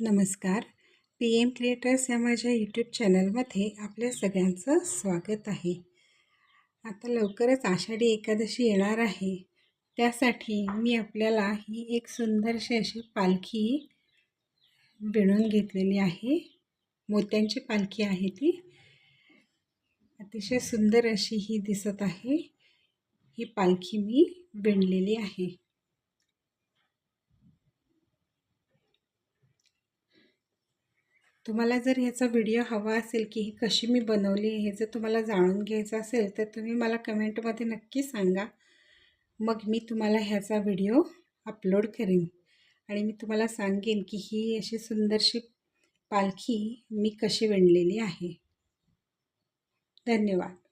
नमस्कार. P M creators या माझ्या यूट्यूब चॅनलमध्ये आपल्या सगळ्यांचं स्वागत आहे. आता लवकरच आषाढी एकादशी येणार आहे. त्यासाठी मी आपल्याला ही एक सुंदरशी अशी पालखी विणून घेतलेली आहे. मोत्यांची पालखी आहे ती. अतिशय सुंदर अशी ही दिसत आहे. ही पालखी मी विणलेली आहे. तुम्हाला जर ह्याचा व्हिडिओ हवा असेल की ही कशी मी बनवली हे जर तुम्हाला जाणून घ्यायचं असेल तर तुम्ही मला कमेंटमध्ये नक्की सांगा. मग मी तुम्हाला ह्याचा व्हिडिओ अपलोड करेन. आणि मी तुम्हाला सांगेन की ही अशी सुंदरशी पालखी मी कशी विणलेली आहे. धन्यवाद.